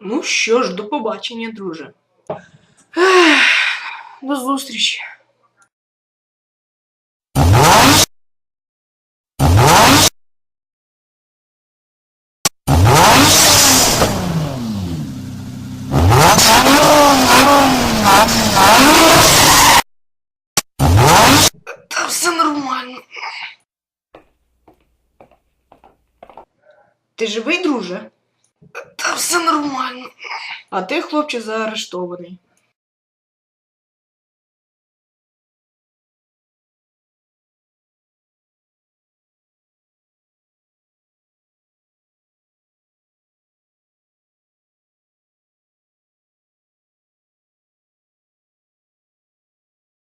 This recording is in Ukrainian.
Ну що ж, до побачення, друже. Ех, До зустрічі. Та все нормально. Ти живий, друже? Та все нормально. А ти, хлопче, заарештований.